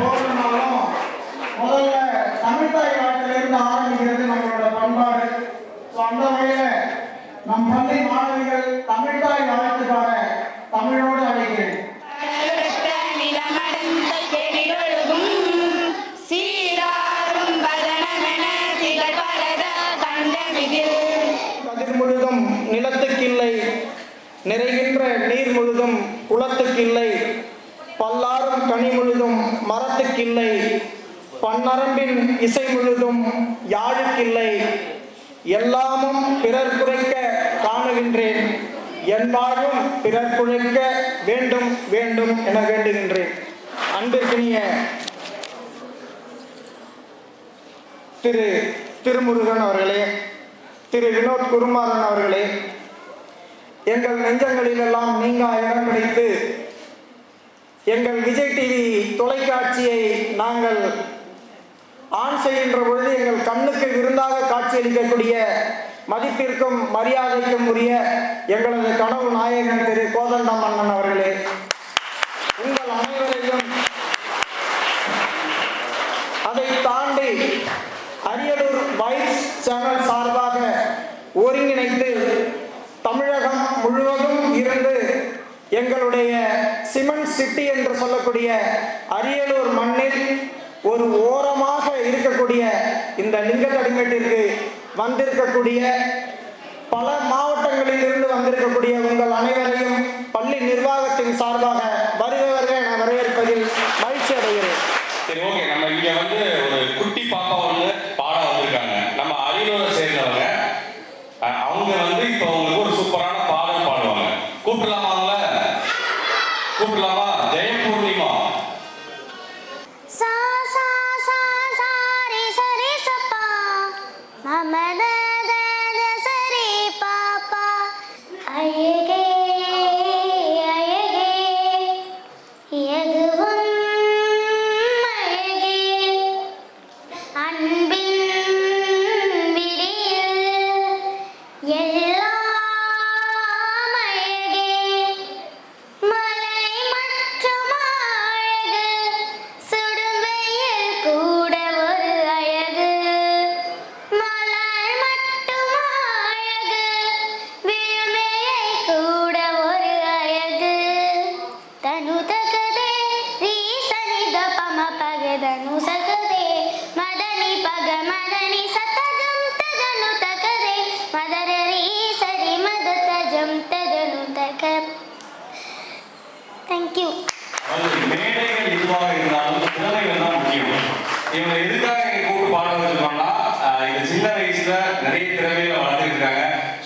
முதல்ல பிறர் குழைக்க வேண்டும் வேண்டும் என வேண்டுகின்றேன் அன்பிற்கினிய திரு திருமுருகன் அவர்களே திரு வினோத் குருமாறன் அவர்களே எங்கள் நெஞ்சங்களில் எல்லாம் நீங்கா இடம் பிடித்து எங்கள் விஜய் டிவி தொலைக்காட்சியை நாங்கள் ஆன் செய்கின்ற பொழுது எங்கள் கண்ணுக்கு விருந்தாக காட்சியளிக்கக்கூடிய மதிப்பிற்கும் மரியாதைக்கும் உரிய எங்களது கனவு நாயகன் திரு கோதண்டம் மன்னன் அவர்களே உங்கள் அனைவரையும் அதை தாண்டி அரியலூர் வைஸ் சேனல் சார்பாக ஒருங்கிணைத்து தமிழகம் முழுவதும் இருந்து எங்களுடைய சிமெண்ட் சிட்டி என்று சொல்லக்கூடிய அரியலூர் மண்ணில் ஒரு ஓரமாக இருக்கக்கூடிய இந்த லிங்கத்தடிமேட்டிற்கு வந்திருக்கக்கூடிய பல மாவட்டங்களில் இருந்து வந்திருக்கக்கூடிய உங்கள் அனைவரையும் பள்ளி நிர்வாகத்தின் சார்பாக வருக வருக என வரவேற்பதில் மகிழ்ச்சி அடைகிறேன். சரி ஓகே. நம்ம இங்க வந்து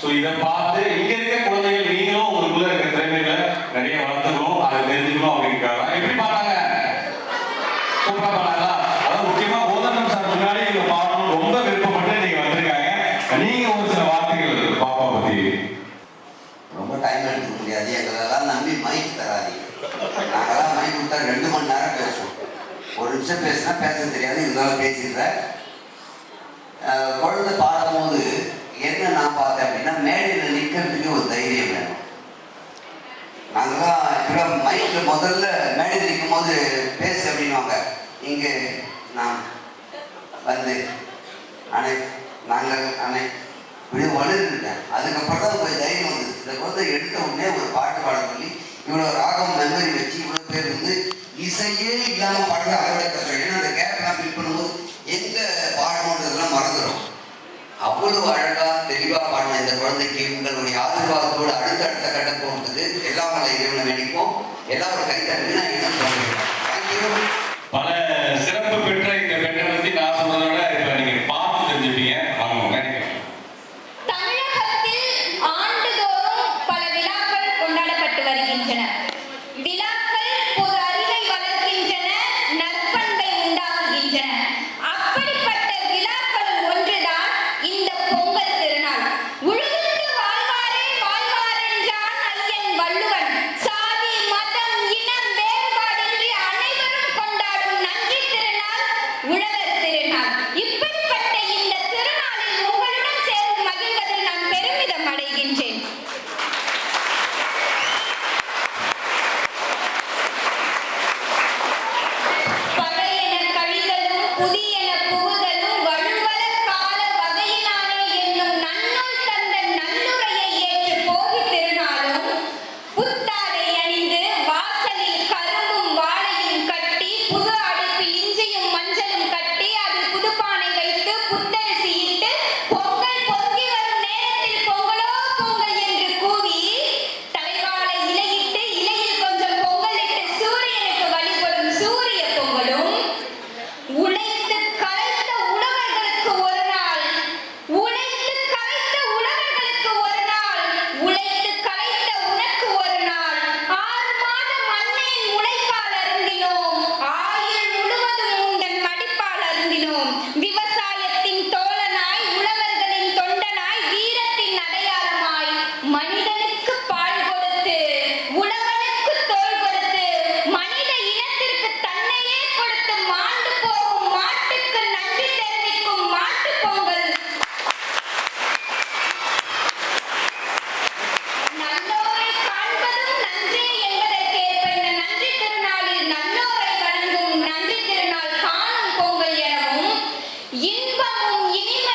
ஸோ இதை பார்த்து இங்க இருக்க குழந்தைகள் நீங்களும் உங்களுக்குள்ள இருக்க திறமைகளை நிறைய வளர்த்துக்கணும். அதை தெரிஞ்சுக்கணும் அப்படிங்கிறாங்க எப்படி பாடாங்க சூப்பரா பாடாங்களா அதாவது முக்கியமா கோதண்டம் சார் முன்னாடி இவங்க பாடணும் ரொம்ப விருப்பப்பட்டு நீங்க வந்திருக்காங்க. நீங்க ஒரு சில வார்த்தைகள் பாப்பா பத்தி. ரொம்ப டைம் எடுத்துக்க முடியாது. எங்களெல்லாம் நம்பி மைக் தராதீங்க. நாங்கெல்லாம் மைக் கொடுத்தா ரெண்டு மணி நேரம் பேசுவோம். ஒரு நிமிஷம் பேசினா பேச தெரியாது. இருந்தாலும் பேசிடுறேன். அஹ் குழந்தை பாடும்போது என்ன நான் பார்த்தேன் அப்படின்னா மேடையில் நிற்கிறதுக்கு ஒரு தைரியம் வேணும். நாங்கள்லாம் ஆக்சுவலாக மைக்கில் முதல்ல மேடையில் நிற்கும் போது பேசு அப்படின்வாங்க இங்கே நான் வந்து அணை நாங்கள் அணை இப்படி வளர்ந்துட்டேன். அதுக்கப்புறம் தான் கொஞ்சம் தைரியம் வந்தது. இந்த குழந்தை எடுத்த உடனே ஒரு பாட்டு பாட சொல்லி இவ்வளோ ராகம் மெமரி வச்சு இவ்வளோ பேர் வந்து இசையே இல்லாமல் பாடுற அதோட கஷ்டம் அந்த கேப்லாம் ஃபில் பண்ணும்போது எங்கே பாடணுன்றதெல்லாம் மறந்துடும் அவ்வளோ அழகாக தெளிவாக பாடின இந்த குழந்தைக்கு உங்களுடைய ஆசீர்வாதத்தோடு அடுத்த அடுத்த கட்ட போகிறது எல்லாம் உங்களை இறைவனை வேண்டிப்போம் எல்லாரும் கைத்தட்டு நான் என்ன சொல்லுவேன் பல 银冠，银冠。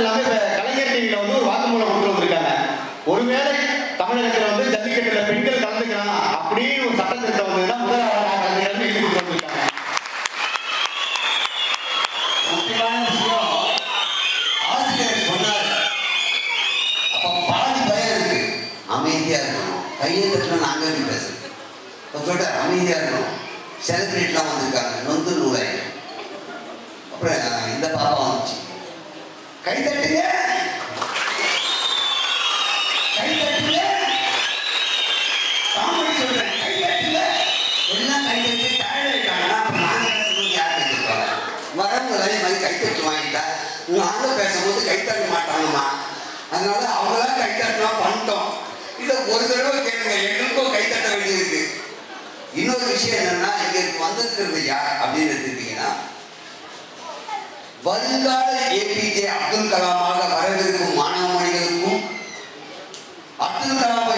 இல்லாம இப்ப கலைஞர் டிவியில வந்து ஒரு வாக்குமூலம் கொண்டு வந்திருக்காங்க. ஒருவேளை தமிழகத்துல வந்து ஜல்லிக்கட்டுல பெண்கள் கலந்துக்கலாம் அப்படின்னு ஒரு சட்டத்திருத்தம் வந்ததுன்னா முதலாளராக கலைஞர்கள் சொன்னார். அப்ப பாதி பயம் இருக்கு. அமைதியா இருக்கணும். கையெழுத்துல நாங்க வேண்டி பேசுறோம் சொல்ற அமைதியா இருக்கணும். செலிபிரிட்டிலாம் வந்திருக்காங்க. நொந்து நூலாயிரம் அப்புறம் இந்த பாப்பா வந்துச்சு. கைதட்டுங்க கைதட்டுங்க காமெடி சொல்றேன். கைதட்டுங்க எல்லாம் கைதட்டு தயாரே காணா அப்ப நாங்க யார் கைதட்டுவாங்க வரவங்களை மாதிரி கைதட்டு வாங்கிட்டா நாங்க பேசும்போது கைத்தட்ட மாட்டாங்கம்மா. அதனால அவங்களாம் கைத்தட்டினா பண்ணிட்டோம். இதை ஒரு தடவை கேளுங்க. எங்களுக்கும் கைத்தட்ட வேண்டியிருக்கு இன்னொரு விஷயம் என்னன்னா இங்க வந்திருக்கிறது யார் அப்படின்னு எடுத்துக்கிட்டீங்கன்னா வருங்கால ஏபிஜே அப்துல் கலாமாக வரவிருக்கும் மாணவ மொழிகளுக்கும் அப்துல் கலாம்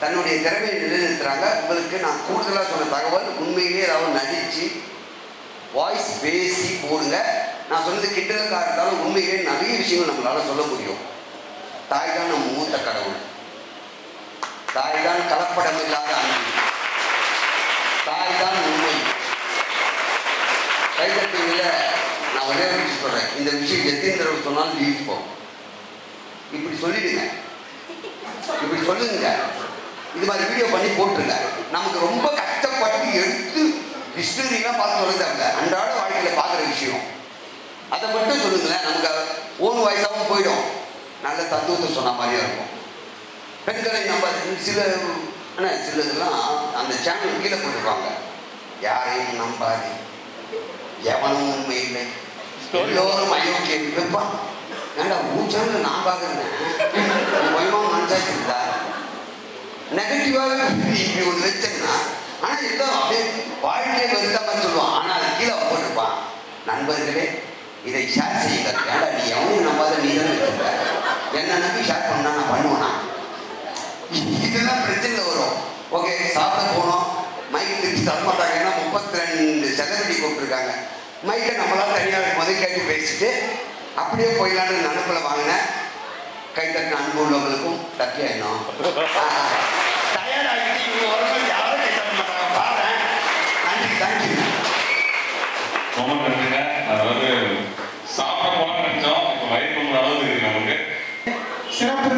தன்னுடைய திறமையை நிலைநிறுத்துகிறாங்க உங்களுக்கு நான் கூடுதலாக சொன்ன தகவல் உண்மையிலே ஏதாவது நடித்து வாய்ஸ் பேசி போடுங்க. நான் சொன்னது கிண்டலுக்காக இருந்தாலும் உண்மையிலே நிறைய விஷயங்கள் நம்மளால் சொல்ல முடியும். தாய் தான் நம்ம மூத்த கடவுள். தாய் தான் கலப்படம் இல்லாத அன்பு. தாய் தான் உண்மை. கைதட்டியில் நான் ஒரே விஷயம் சொல்கிறேன் இந்த விஷயம் எத்தனை தடவை சொன்னாலும் லீவ் போகும். இப்படி சொல்லிடுங்க. இப்படி சொல்லுங்க. இது மாதிரி வீடியோ பண்ணி போட்டுருங்க நமக்கு ரொம்ப கஷ்டப்பட்டு எடுத்து ஹிஸ்டரிலாம் பார்த்து சொல்ல தேவையில்ல அன்றாட வாழ்க்கையில் பார்க்குற விஷயம். அதை மட்டும் சொல்லுங்களேன் நமக்கு ஓன் வாய்ஸாகவும் போயிடும். நல்ல தத்துவத்தை சொன்ன மாதிரியா இருக்கும். பெண்களை நம்ம சில ஆனால் சில இதெல்லாம் அந்த சேனல் கீழே போட்டுருப்பாங்க. யாரையும் நம்பாது. எவனும் உண்மை இல்லை. எல்லோரும் அயோக்கியம் இருப்பான் ஏண்டா உன் சேனல் நான் பார்க்குறேன். பயமா நெகட்டிவாக இப்படி ஒன்று வச்சேன்னா ஆனால் ஏதோ அப்படியே வாழ்க்கை வெறுக்காம சொல்லுவான். ஆனால் அது கீழே போட்டிருப்பான். நண்பர்களே இதை ஷேர் செய்யுங்கள் ஏண்டா நீ எவனையும் நம்பாத நீ தானே வச்சிருக்க? என்ன நம்பி ஷேர் பண்ணா நான் பண்ணுவேனா? இதெல்லாம் பிரச்சனை வரும். ஓகே சாப்பிட போனோம். மைக் திருச்சி தர மாட்டாங்க. ஏன்னா முப்பத்தி ரெண்டு செலிபிரிட்டி கூப்பிட்டுருக்காங்க மைக்கை நம்மளாம் தனியாக முதல் கேட்டு பேசிட்டு அப்படியே போயிடலான்னு நினப்பில் வாங்கினேன். கை தட்டின அன்பு உள்ளவங்களுக்கும் தட்டியா இவங்க வரும்போது யாரும் கை தட்ட மாட்டாங்க? பாரு நன்றி தேங்க்யூ ரொம்ப நன்றிங்க. அதாவது சாப்பிட போல நினைச்சோம். இப்போ வயிறு அளவுக்கு இருக்கு நமக்கு. சிறப்பு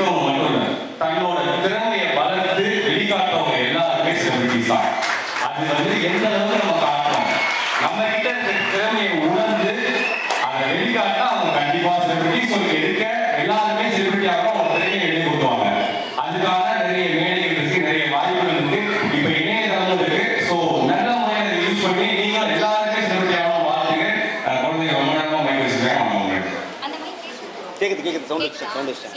மட்டும் இல்ல. தன்னோட திறமையை வளர்த்து வெளிக்காட்டவங்க எல்லாருமே செலிபிரிட்டிஸ் தான். அது வந்து எந்த அளவுக்கு நம்ம காட்டுறோம்? நம்ம கிட்ட இருக்க திறமையை உணர்ந்து அதை வெளிக்காட்டா அவங்க கண்டிப்பா செலிபிரிட்டி ஸோ இருக்க எல்லாருமே செலிபிரிட்டி ஆக அவங்க திறமையை கொடுத்துவாங்க அதுக்கான நிறைய மேடைகள் இருக்கு நிறைய வாய்ப்புகள் இருக்கு. இப்ப இணையதளமும் இருக்கு ஸோ நல்ல முறையை அதை யூஸ் பண்ணி நீங்கள் எல்லாருமே செலிபிரிட்டி ஆகணும் வாழ்த்துங்க குழந்தைங்க ரொம்ப நேரமா மைக் மைக் கேக்குது கேக்குது சவுண்ட் வச்சு சவுண்ட் வச்சு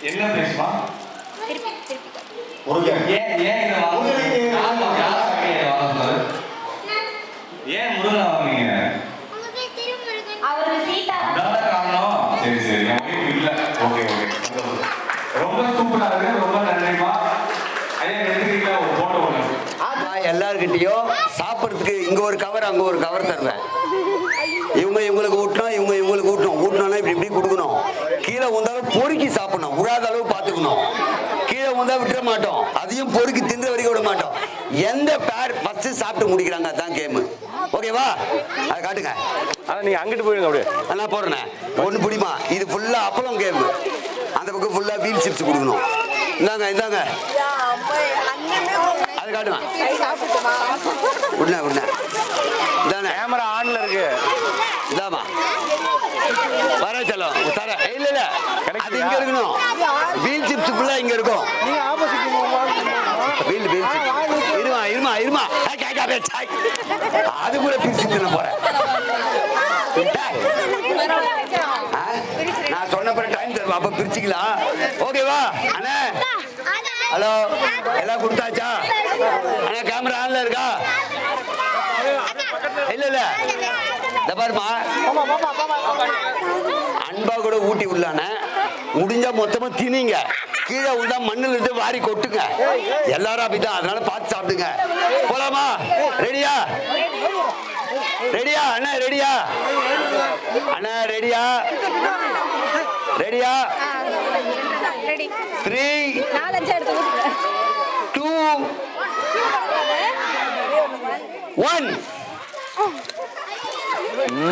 இதை வாங்குனது? ஏன் முருகனை வாங்குனீங்க? உங்க பேர் திருமுருகன். அவரு சீதா. அதானே காரணம்? சரி சரி. என் wife இல்ல. Okay, okay. ரொம்ப சூப்பரா இருக்கு. ரொம்ப நன்றிமா ஐயா எடுத்துக்கிட்டா ஒரு போட்டோ ஒன்று நான் எல்லார்கிட்டயும் சாப்பிட்றதுக்கு இங்க ஒரு கவர் அங்க ஒரு கவர் தருவேன். இவங்க இவங்களுக்கு ஊட்டணும் இவங்க இவங்களுக்கு ஊட்டணும் ஊட்டணும்னா இப்படி இப்படி கொடுக்கணும் கீழே வந்தாலும் பொறுக்கி சாப்பிடணும் விழாத அளவு பார்த்துக்கணும் கீழே வந்தா விட்டுற மாட்டோம் அதையும் பொறுக்கி தின்ற வரைக்கும் விட மாட்டோம் எந்த பேர் சாப்பிட்டு முடிக்கிறாங்க அதான் கேம் ஓகேவா அதை காட்டுங்க. ஆனா நீங்க அங்கிட்டு போயிடுங்க அப்படியே. நான் போடுறேன் ஒன்று பிடிமா? இது ஃபுல்லா அப்பளம் கேம் அந்த பக்கம் ஃபுல்லா வீல் சிப்ஸ் கொடுக்கணும். இந்தாங்க இந்தாங்க. அது காட்டுங்க. உடனே உடனே. இதானே கேமரா ஆன்ல இருக்கு. இதாமா வர செல்லம். தர இல்ல இல்ல. அது இங்க இருக்கணும். வீல் சிப்ஸ் ஃபுல்லா இங்க இருக்கும். வீல் வீல் சிப்ஸ் இருமா? இருமா அது கூட பிரிச்சு தின்ன போறேன் நான் சொன்ன பிறகு டைம் தருவேன் அப்ப பிரிச்சுக்கலாம். ஓகேவா அண்ணே. ஹலோ. எல்லாம் கொடுத்தாச்சா? அண்ணா கேமரா ஆன்ல இருக்கா? இல்ல இல்ல. இந்த பாருமா. அன்பா கூட ஊட்டி உள்ளான முடிஞ்சா மொத்தமா திணிங்க கீழே உள்ள மண்ணுல இருந்து வாரி கொட்டுங்க. எல்லாரும் அப்படிதான் அதனால சாப்பிடுங்க. போலாமா? ரெடியா? ரெடியா? அண்ணா ரெடியா? அண்ணா ரெடியா? ரெடியா? த்ரீ டூ ஒன்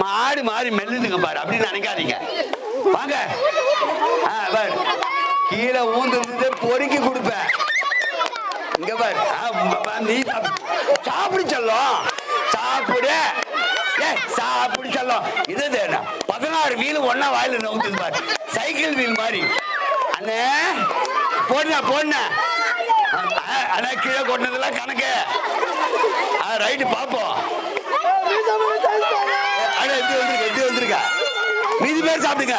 மாடு மாறி மெல்லுதுங்க பாரு. அப்படின்னு நினைக்காதீங்க. வாங்க. கீழே ஊந்து பொறுக்கி கொடுப்பேன். இங்க பாரு. ஆ, நீ சாப்பிடு சொல்லும். சாப்பிடு. ஏ சாப்பிடு சொல்லும். இது என்ன? பதினாறு வீல் ஒன்னா வாயில நவுத்துது பாரு. சைக்கிள் வீல் மாதிரி. அண்ணே போடுண்ணா போடுண்ணா. அண்ணா கீழே கொண்டதெல்லாம் கணக்கு. ஆ ரைட்டு பாப்போம். அண்ணா எப்படி வந்திருக்க எப்படி வந்திருக்க. மீதி பேர் சாப்பிடுங்க.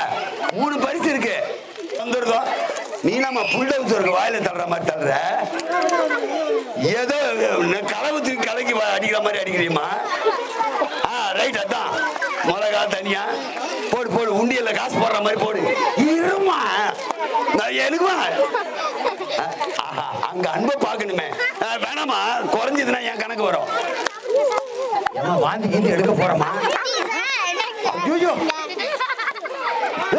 மூணு பரிசு இருக்கு. வந்துருக்கோம் நீ நம்ம புள்ள இருக்கு வாயில தள்ளுற மாதிரி தள்ளுற? ஏதோ நான் கலவத்துக்கு கலக்கி அடிக்கிற மாதிரி அடிக்கிறியம்மா ஆ ரைட் அதான். மிளகா தனியா. போடு போடு உண்டியல்ல காசு போடுற மாதிரி போடு. இருமா? நான் எனக்குமா? ஆஹா, அங்க அன்பை பார்க்கணுமே. வேணாமா குறைஞ்சதுன்னா என் கணக்கு வரும். வாந்தி கீந்தி எடுக்க போறோமா ஐயோ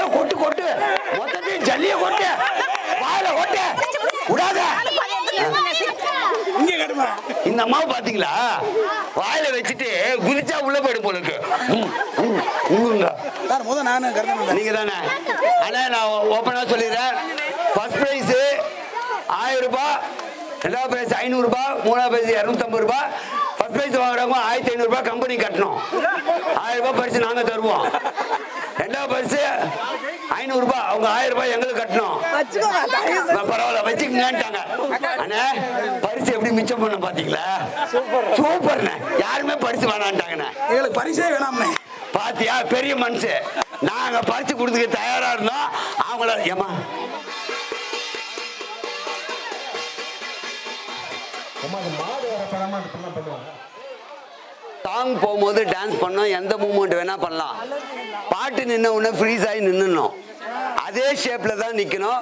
கொட்டு கொட்டு. மொத்தத்தையும் ஜல்லிய கொட்டு. வாயில கொட்டு. விடாத. இந்த அம்மாவை பாத்தீங்களா வாயில வச்சுட்டு குதிச்சா உள்ள போயிடும் போல இருக்கு. ம், ம், உம்முங்க. நீங்க தானே? ஆனா நான் ஓப்பனா சொல்லிடுறேன். ஃபர்ஸ்ட் பிரைஸ் ஆயிரம் ரூபாய் ரெண்டாவது பிரைஸ் ஐநூறு ரூபாய் மூணாவது பிரைஸ் இரநூத்தம்பது ரூபாய். ஃபர்ஸ்ட் பிரைஸ் வாங்குறவங்க ஆயிரத்தி ஐநூறு ரூபாய் கம்பெனி கட்டணும். ஆயிரம் ரூபாய் பரிசு நாங்க தருவோம். ரெண்டாவது பரிசு ஐநூறு ரூபாய். அவங்க ஆயிரம் ரூபாய் எங்களுக்கு கட்டணும். பரவாயில்ல வச்சுக்கங்கன்ட்டாங்க. அண்ணே பரிசு எப்படி மிச்சம் பண்ண பாத்தீங்களா? சூப்பர்ண்ணே. யாருமே பரிசு வேணான்ட்டாங்கண்ணே. எங்களுக்கு பரிசே வேணாம்னே பாத்தியா பெரிய மனுஷு நாங்க பறிச்சு கொடுத்துக்க தயாரா இருந்தோம். அவங்கள ஏமா சாங் போகும்போது டான்ஸ் பண்ணோம் எந்த மூமெண்ட் வேணா பண்ணலாம். பாட்டு நின்ன உடனே ஃப்ரீஸ் ஆகி நின்னுணும் அதே ஷேப்ல தான் நிக்கணும்.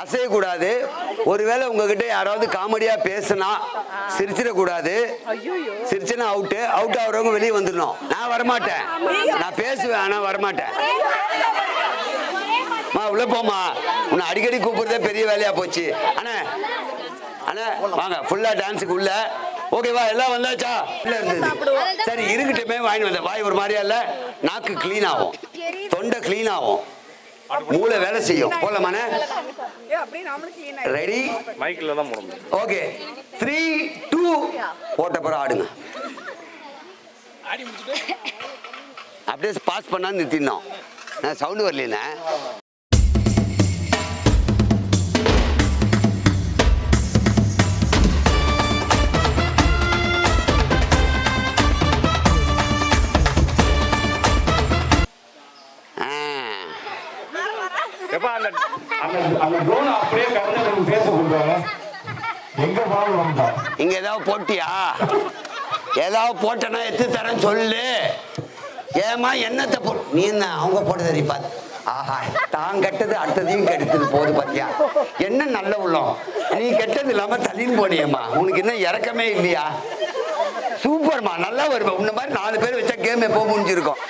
அசையக்கூடாது. ஒருவேளை உங்ககிட்ட யாராவது காமெடியா பேசுனா சிரிச்சிடக்கூடாது. சிரிச்சுனா அவுட்டு அவுட் ஆகுறவங்க வெளியே வந்துடணும். நான் வரமாட்டேன். நான் பேசுவேன் ஆனா வரமாட்டேன். மா உள்ள போமா உன்னை அடிக்கடி கூப்பிடுறதே பெரிய வேலையா போச்சு. அண்ணே அண்ணே வாங்க. ஃபுல்லா டான்ஸுக்கு உள்ள. ஓகேவா எல்லாம் வந்தாச்சா? உள்ள இருந்தது சரி இருக்கட்டுமே வாங்கி வந்தேன். வாய் ஒரு மாதிரியா இல்ல? நாக்கு க்ளீன் ஆகும். தொண்டை க்ளீன் ஆகும். மூளை வேலை செய்யும். போலாமாண்ணே? ரெடி மைக்ல தான் போட முடியும் ஓகே த்ரீ டூ போட்ட பிறகு ஆடுங்க. அப்படியே பாஸ் பண்ணா நிறுத்திடணும். நான் சவுண்டு வரலண்ணே இங்க ஏதாவது போட்டியா? ஏதாவது போட்டனா எடுத்து தரேன்னு சொல்லு. ஏமா என்னத்தை போ? நீ என்ன அவங்க போட்டு தெரியும் ஆஹா தான் கெட்டது அடுத்ததையும் கெடுத்தது போது பாத்தியா? என்ன நல்ல உள்ளம். நீ கெட்டது இல்லாம தள்ளின்னு போனியம்மா. உனக்கு இன்னும் இறக்கமே இல்லையா? சூப்பர்மா நல்லா வருவ உன்ன மாதிரி நாலு பேர் வச்சா கேம் எப்போ முடிஞ்சிருக்கும்?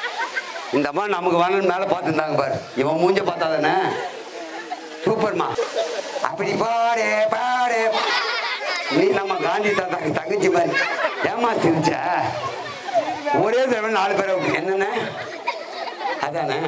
இந்த அம்மா நமக்கு வரணும் மேலே பார்த்துருந்தாங்க பாரு. இவன் மூஞ்ச பார்த்தா தானே சூப்பர்மா. அப்படி பாடு பாடு. நீ நம்ம காந்தி தாத்தாக்கு தங்கச்சி மாதிரி. ஏமா சிரிச்ச? ஒரே தடவை நாலு பேரை என்னென்ன? அதானே?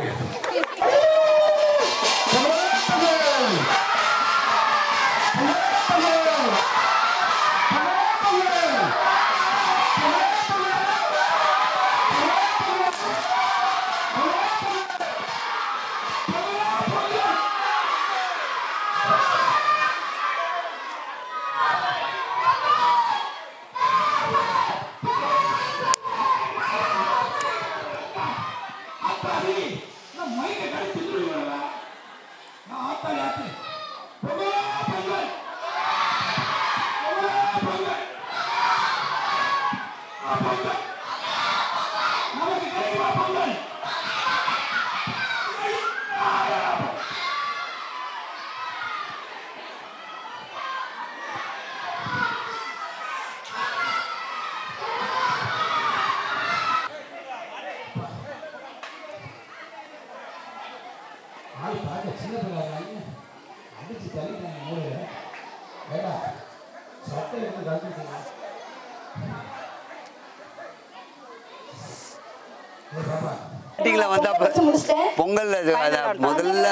மீட்டிங்ல வந்தா ப- வச்சு முடிச்சிட்டேன். பொங்கல்ல இது அத முதல்ல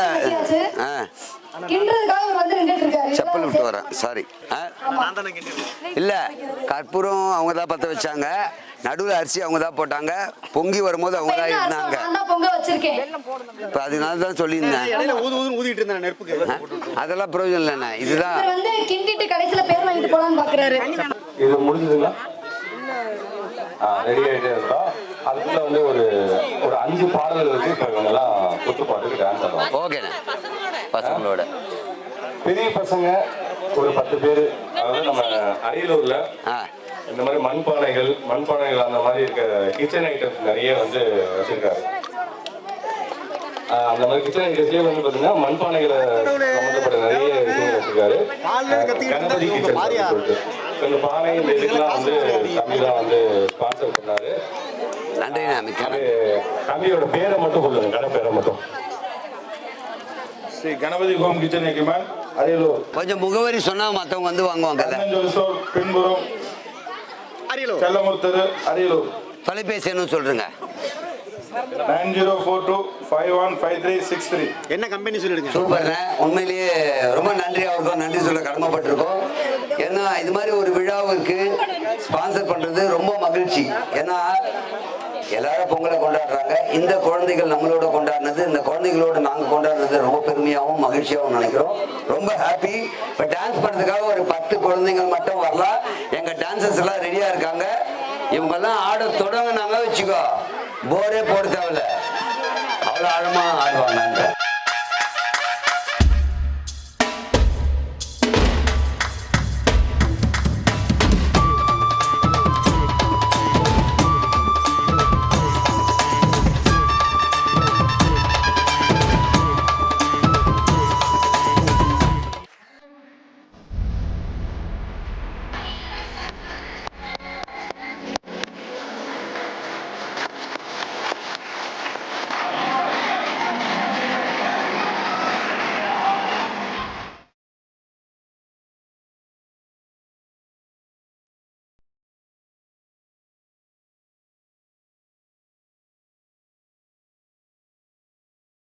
ஆ. கிண்டுறதுக்காக இவர் வந்து நின்னுட்டு இருக்காரு. செப்பல் விட்டு வரேன் சாரி இல்ல கற்பூரம் அவங்க தான் பத்த வச்சாங்க. நடுவில் அரிசி அவங்க தான் போட்டாங்க. பொங்கி வரும்போது அவங்க தான் இருந்தாங்க. இப்போ அதனால தான் சொல்லியிருந்தேன். இடையில ஊது ஊதுன்னு ஊதிட்டு இருந்தேன் நெருப்புக்கு. ஆ, அதெல்லாம் பிரயோஜனம் இல்லைண்ணே இதுதான். இது முடிஞ்சதுங்களா? ரெடி ஆகிட்டே இருக்கோம் அதுக்குள்ள வந்து ஒரு ஒரு அஞ்சு பாடல்கள் வச்சு இப்போ இவங்கெல்லாம் குத்துப்பாட்டுக்கு டான்ஸ் ஆடுவாங்க. ஓகேண்ணே பசங்களோட. பெரிய பசங்க ஒரு பத்து பேர். அதாவது நம்ம அரியலூர்ல இந்த மாதிரி மண்பானைகள் மண்பானைகள் அந்த மாதிரி இருக்க கிச்சன் ஐட்டம்ஸ் நிறைய வந்து வச்சிருக்காரு. அந்த மாதிரி கிச்சன் ஐட்டம்ஸ்லயே வந்து பாத்தீங்கன்னா மண்பானைகளை சம்பந்தப்பட்ட நிறைய விஷயங்கள் வச்சிருக்காரு. கணபதி கிச்சன்? சொல்லிட்டு. இந்த பானை இந்த இதுக்கெல்லாம் வந்து தான் வந்து ஸ்பான்சர் பண்ணாரு நன்றிண்ணே மிக்க அது நன்றி. தம்பியோட பேரை மட்டும் சொல்லுங்க கடை பேரை மட்டும். Sri Ganapathi home kitchen equipment Ariyalur கொஞ்சம் முகவரி சொன்னா மற்றவங்க வந்து வாங்குவாங்க பின்புறம். அரியலூர் செல்லமுத்தரு அரியலூர் தொலைபேசி என்ன சொல்றீங்க nine zero four two five one five three six three. என்ன கம்பெனி சொல்லிடுங்க. சூப்பர்ண்ணே. உண்மையிலேயே ரொம்ப நன்றி அவருக்கும் நன்றி சொல்ல கடமைப்பட்டிருக்கோம். ஏன்னா இது மாதிரி ஒரு விழாவிற்கு ஸ்பான்சர் பண்றது ரொம்ப மகிழ்ச்சி. ஏன்னா எல்லாரும் பொங்கலை கொண்டாடுறாங்க. இந்த குழந்தைகள் நம்மளோட கொண்டாடினது இந்த குழந்தைகளோட நாங்கள் கொண்டாடுறது ரொம்ப பெருமையாகவும் மகிழ்ச்சியாகவும் நினைக்கிறோம். ரொம்ப ஹாப்பி இப்போ டான்ஸ் பண்ணுறதுக்காக ஒரு பத்து குழந்தைகள் மட்டும் வரலாம். எங்கள் டான்சர்ஸ் எல்லாம் ரெடியாக இருக்காங்க. இவங்கெல்லாம் ஆட தொடங்கினாங்க வச்சுக்கோ. போரே போட தேவையில்ல. அவ்வளோ ஆழமாக ஆடுவாங்க